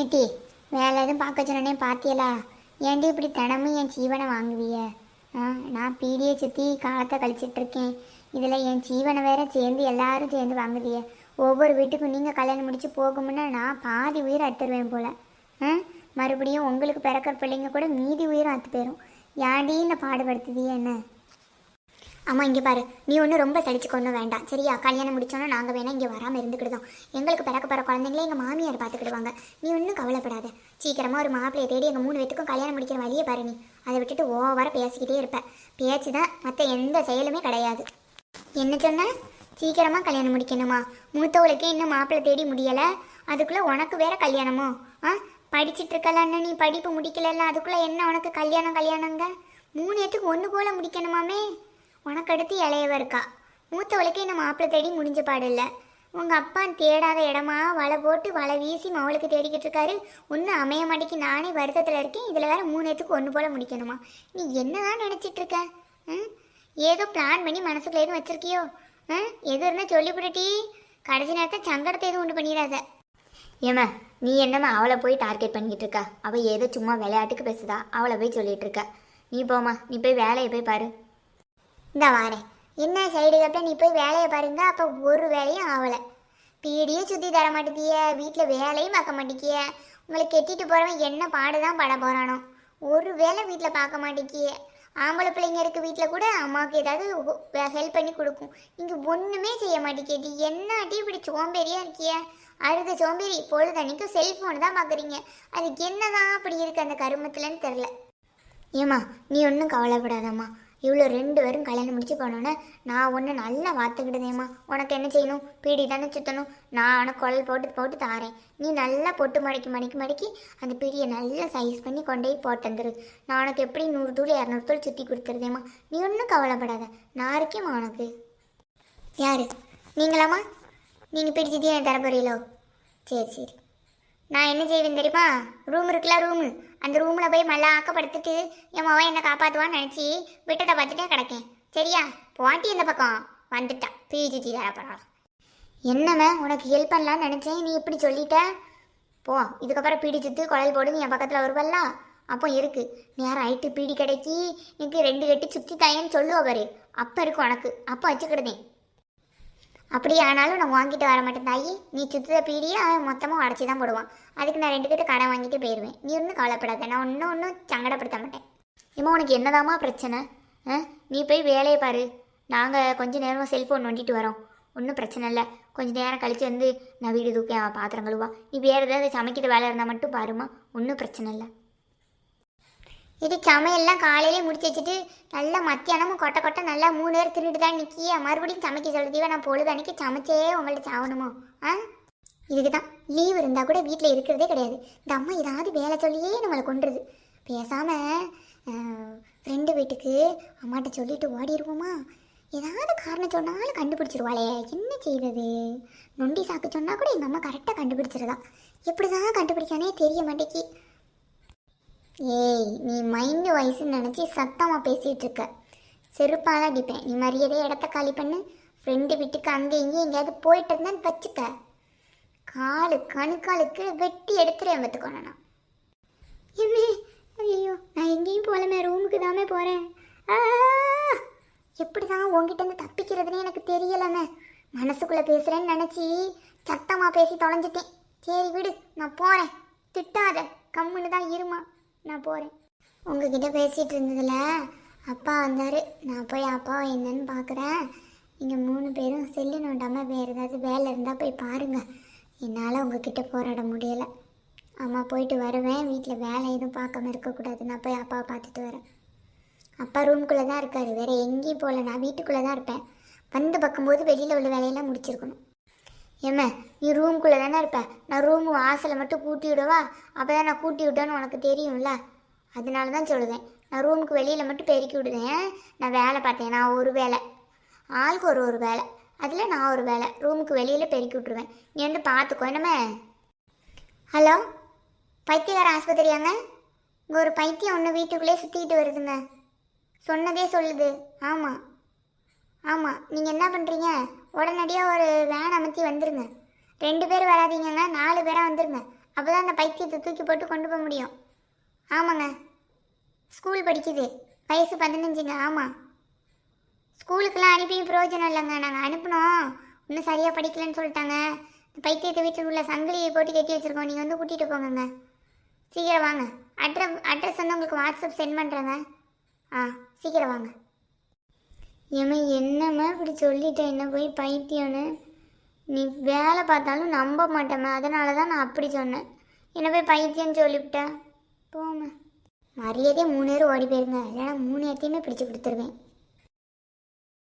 ஏட்டி வேலை எதுவும் பார்க்க சொன்னே பார்த்தியலா ஏன்டி இப்படி தினமும் என் ஜீவனை வாங்குவிய? ஆ நான் பீடியை சுற்றி காலத்தை கழிச்சிட்டு இருக்கேன். இதில் என் ஜீவனை வேற சேர்ந்து எல்லாரும் சேர்ந்து வாங்குதிய ஒவ்வொரு வீட்டுக்கும் நீங்கள் கல்யாணம் முடிச்சு போகும்னா நான் பாதி உயிரை அத்துருவேன் போல. ஆ மறுபடியும் உங்களுக்கு பிறக்கிற பிள்ளைங்க கூட மீதி உயிரும் அத்து போயிடும் ஏன்டி இந்த பாடுபடுத்துதிய என்ன? அம்மா இங்கே பாரு. நீ ஒன்றும் ரொம்ப சலிச்சுக்கொண்டும் வேண்டாம். சரியா? கல்யாணம் முடிச்சோன்னா நாங்கள் வேணால் இங்கே வராமல் இருந்துக்கிடுதோம். எங்களுக்கு பிறக்க போகிற குழந்தைங்களே எங்கள் மாமியார் பார்த்துக்கிடுவாங்க நீ ஒன்றும் கவலைப்படாத. சீக்கிரமாக ஒரு மாப்பிள்ளையை தேடி எங்கள் மூணு பேத்துக்கும் கல்யாணம் முடிக்கிற வழியை பாரு நீ. அதை விட்டுட்டு ஓவராக பேசிக்கிட்டே இருப்பேன் பேச்சு தான் மற்ற எந்த செயலுமே கிடையாது. என்ன சொன்ன? சீக்கிரமாக கல்யாணம் முடிக்கணுமா? மூத்தவளுக்கு இன்னும் மாப்பிள்ளை தேடி முடியலை? அதுக்குள்ளே உனக்கு வேற கல்யாணமோ? ஆ? படிச்சிட்டு இருக்கலன்னு நீ படிப்பு முடிக்கலல்ல அதுக்குள்ளே என்ன உனக்கு கல்யாணம் கல்யாணங்க? மூணு ஏற்றுக்கு ஒன்று போல் முடிக்கணுமாமே? உனக்கு இளையவ இருக்கா. மூத்தவளுக்கு இந்த மாப்பிள்ளை தேடி முடிஞ்ச பாடு இல்லை உங்கள் அப்பா தேடாத இடமா வலை போட்டு வலை வீசி மவளுக்கு தேடிக்கிட்டு இருக்காரு. ஒன்றும் அமைய மாட்டேக்கு நானே வருத்தத்தில் இருக்கேன். இதில் வேறு மூணு ஏத்துக்கு ஒன்று போல் முடிக்கணுமா? நீ என்னதான் நினச்சிட்டு இருக்க? ம்? ஏதோ பிளான் பண்ணி மனசுக்குள்ள எதுவும் வச்சுருக்கியோ? ஆ எது இருந்தால் சொல்லிவிடுட்டி கடைசி நேரத்தை சங்கடத்தை எதுவும் உண்டு பண்ணிடாத. ஏம்மா நீ என்னம்மா அவளை போய் டார்கெட் பண்ணிக்கிட்டு இருக்கா? அவள் ஏதோ சும்மா விளையாட்டுக்கு பேசுதா. அவளை போய் சொல்லிட்டு இருக்க. நீ போம்மா நீ போய் வேலையை போய் பாரு. இந்த வாரேன் என்ன சைடு கட்ட நீ போய் வேலையை பாருங்க அப்போ ஒரு வேலையும் ஆகலை பீடியும் சுற்றி தர மாட்டேங்கிய வீட்டில் வேலையும் பார்க்க மாட்டேங்கிய உங்களை கெட்டிட்டு போகிறவன் என்ன பாடு தான் பட போகிறானோ ஒரு வேலை வீட்டில் பார்க்க மாட்டேங்கிய ஆம்பளை பிள்ளைங்க இருக்க வீட்டில் கூட அம்மாவுக்கு ஏதாவது ஹெல்ப் பண்ணி கொடுக்கும். நீங்கள் ஒன்றுமே செய்ய மாட்டேங்கியது என்னாட்டி இப்படி சோம்பேறியாக இருக்கிய? அடுத்த சோம்பேறி பொழுதன்னைக்கும் செல்ஃபோன் தான் பார்க்குறீங்க அதுக்கு என்னதான் அப்படி இருக்குது அந்த கருமத்துலன்னு தெரில ஏம்மா நீ ஒன்றும் கவலைப்படாதம்மா. இவ்வளோ ரெண்டு பேரும் கல்யாணம் முடிச்சு போனோன்னே நான் ஒன்று நல்லா பார்த்துக்கிட்டதேம்மா. உனக்கு என்ன செய்யணும்? பீடி தானே சுற்றணும் நான் ஆனால் குழல் போட்டு போட்டு தாரேன். நீ நல்லா பொட்டு மடக்கி மடக்கி மடக்கி அந்த பீடியை நல்லா சைஸ் பண்ணி கொண்டு போய் போட்டு வந்துரு. நான் உனக்கு எப்படி நூறு தூள் இரநூறு தூள் சுற்றி கொடுத்துருதேம்மா. நீ ஒன்றும் கவலைப்படாத. நான் இருக்கேம்மா உனக்கு. யார்? நீங்களாம்மா? நீங்கள் பிடிச்சதே என் தரப்புறையிலோ சரி சரி. நான் என்ன செய்வேன் தெரியுமா? ரூம் இருக்குல்ல ரூமு அந்த ரூமில் போய் மல்லா ஆக்கப்படுத்திட்டு என் மவன் என்னை காப்பாற்றுவான்னு நினச்சி விட்டதை பார்த்துட்டே கிடக்கேன். சரியா? போட்டி இந்த பக்கம்? வந்துட்டா. பிஜிஜி தரப்படாம் என்னமே உனக்கு ஹெல்ப் பண்ணலான்னு நினச்சேன். நீ இப்படி சொல்லிட்ட? போ. இதுக்கப்புறம் பீடி சுத்து குழல் போடு என் பக்கத்தில் வருவல்ல. அப்போ இருக்கு. நேரம் ஆயிட்டு பீடி கிடைக்கி எனக்கு ரெண்டு கட்டி சுற்றி தாயன்னு சொல்லுவ பாரு. அப்போ இருக்கு உனக்கு. அப்போ வச்சுக்கிடுதேன். அப்படி ஆனாலும் நான் வாங்கிட்டு வர மாட்டேன் தாயி. நீ சுத்துற பீடியை அவன் மொத்தமாக உடச்சி தான் போடுவான். அதுக்கு நான் ரெண்டு கிட்ட கடை வாங்கிட்டு போயிடுவேன் நீ ஒன்றும் கவலைப்படாத நான் ஒன்றும் ஒன்றும் சங்கடப்படுத்த மாட்டேன். இம்மா உனக்கு என்னதாம்மா பிரச்சனை? ஆ? நீ போய் வேலையை பாரு. நாங்கள் கொஞ்ச நேரம் செல்ஃபோன் நோண்டிட்டு வரோம். ஒன்றும் பிரச்சனை இல்லை. கொஞ்சம் நேரம் கழித்து வந்து நான் வீடு தூக்கி அவன் பாத்திரம் கழுவா நீ வேறு ஏதாவது சமைக்கிற வேலை இருந்தால் மட்டும் பாருமா ஒன்றும் பிரச்சனை இல்லை. இது சமையல்லாம் காலையிலே முடிச்சு வச்சுட்டு நல்லா மத்தியானமும் கொட்டை கொட்டை நல்லா மூணு பேர் திருட்டு தான் நிற்கிய மறுபடியும் சமைக்க சொல்லுதீவா நான் பொழுது அன்னைக்கு சமைச்சே உங்கள்ட்ட சாவணுமோ? ஆ? இதுக்கு தான் லீவ் இருந்தால் கூட வீட்டில் இருக்கிறதே கிடையாது. இந்த அம்மா ஏதாவது வேலை சொல்லியே நம்மளை கொண்டுருது பேசாமல் ஃப்ரெண்டு வீட்டுக்கு அம்மாட்ட சொல்லிட்டு ஓடிடுவோமா ஏதாவது காரணம் சொன்னாலும் கண்டுபிடிச்சிருவாளே. என்ன செய்தது? நொண்டி சாக்கு சொன்னால் கூட எங்கள் அம்மா கரெக்டாக கண்டுபிடிச்சிருதா. எப்படி தான் கண்டுபிடிச்சானே தெரிய மாட்டேக்கி. ஏய் நீ மைண்டு வயசுன்னு நினச்சி சத்தமாக பேசிகிட்டு இருக்க. செருப்பால் அடிப்பேன். நீ மரியாதை இடத்த காலி பண்ணு. ஃப்ரெண்டு வீட்டுக்கு அங்கே இங்கேயும் எங்கேயாவது போயிட்டு இருந்தான்னு வச்சுக்க. காலு கணுக்காலுக்கு வெட்டி எடுத்துருவேன் பார்த்துக்கோண்ணா நான். ஐயோ நான் எங்கேயும் போகலமே. ரூமுக்கு தாமே போகிறேன் எப்படி தான் உங்ககிட்டருந்து தப்பிக்கிறதுனே எனக்கு தெரியலைமே. மனசுக்குள்ளே பேசுகிறேன்னு நினச்சி சத்தமாக பேசி தொலைஞ்சிட்டேன். சரி விடு நான் போகிறேன் திட்டாத. கம்முன்னு தான் இருமா. நான் போகிறேன் உங்ககிட்ட பேசிகிட்டு இருந்ததில் அப்பா வந்தார். நான் போய் அப்பாவை என்னன்னு பார்க்குறேன் நீங்கள் மூணு பேரும் செல்லு நோண்டாமல் வேறு ஏதாவது வேலை இருந்தால் போய் பாருங்கள் என்னால் உங்ககிட்ட போராட முடியலை. அம்மா போயிட்டு வருவேன். வீட்டில் வேலை எதுவும் பார்க்காம இருக்கக்கூடாது. நான் போய் அப்பாவை பார்த்துட்டு வரேன். அப்பா ரூம்குள்ளே தான் இருக்கார். வேறு எங்கேயும் போகல. நான் வீட்டுக்குள்ளே தான் இருப்பேன். வந்து பார்க்கும்போது வெளியில் உள்ள வேலையெல்லாம் முடிச்சிருக்கணும். ஏம்மா நீ ரூம்குள்ளே தானே இருப்ப? நான் ரூம் வாசலை மட்டும் கூட்டி விடவா? அப்போ தான் நான் கூட்டி விட்டேன்னு உனக்கு தெரியும்ல? அதனால தான் சொல்லுவேன் நான் ரூமுக்கு வெளியில் மட்டும் பெருக்கி விடுவேன் நான் வேலை பார்த்தேன். நான் ஒரு வேலை. ஆளுக்கு ஒரு ஒரு வேலை. அதில் நான் ஒரு வேலை. ரூமுக்கு வெளியில் பெருக்கி விட்ருவேன் நீ வந்து பார்த்துக்கோ என்னமே ஹலோ? பைத்தியகார ஆஸ்பத்திரியாங்க இங்கே ஒரு பைத்தியம் ஒன்று வீட்டுக்குள்ளே சுற்றிக்கிட்டு வருதுங்க. சொன்னதே சொல்லுது. ஆமாம் ஆமாம் நீங்கள் என்ன பண்ணுறீங்க உடனடியாக ஒரு வேன் அமைத்தி வந்துருங்க. ரெண்டு பேர் வராதீங்கங்க நாலு பேராக வந்துருங்க. அப்போ தான் அந்த பைத்தியத்தை தூக்கி போட்டு கொண்டு போக முடியும். ஆமாங்க. ஸ்கூல் படிக்குது. வயசு பதினஞ்சுங்க ஆமாம் ஸ்கூலுக்கெல்லாம் அனுப்பியும் பிரயோஜனம் இல்லைங்க. நாங்கள் அனுப்பினோம். இன்னும் சரியாக படிக்கலன்னு சொல்லிட்டாங்க. இந்த பைத்தியத்தை வீட்டுக்குள்ளே சங்கிலியை போட்டு கட்டி வச்சுருக்கோம். நீங்கள் வந்து கூட்டிகிட்டு போங்கங்க. சீக்கிரம் வாங்க. அட்ரஸ் அட்ரஸ் வந்து உங்களுக்கு வாட்ஸ்அப் சென்ட் பண்ணுறேங்க ஆ சீக்கிரம் வாங்க. ஏம்மா என்னம்மா இப்படி சொல்லிட்டேன் என்ன போய் பைத்தியம்னு? நீ வேலை பார்த்தாலும் நம்ப மாட்டேம்மா. அதனால தான் நான் அப்படி சொன்னேன். என்ன போய் பைத்தியம்னு சொல்லிவிட்டேன் போம்மா. மரியாதையே மூணு நேரம் ஓடி போயிருங்க. இல்லைன்னா மூணு இடத்தையுமே பிடிச்சி கொடுத்துருவேன்.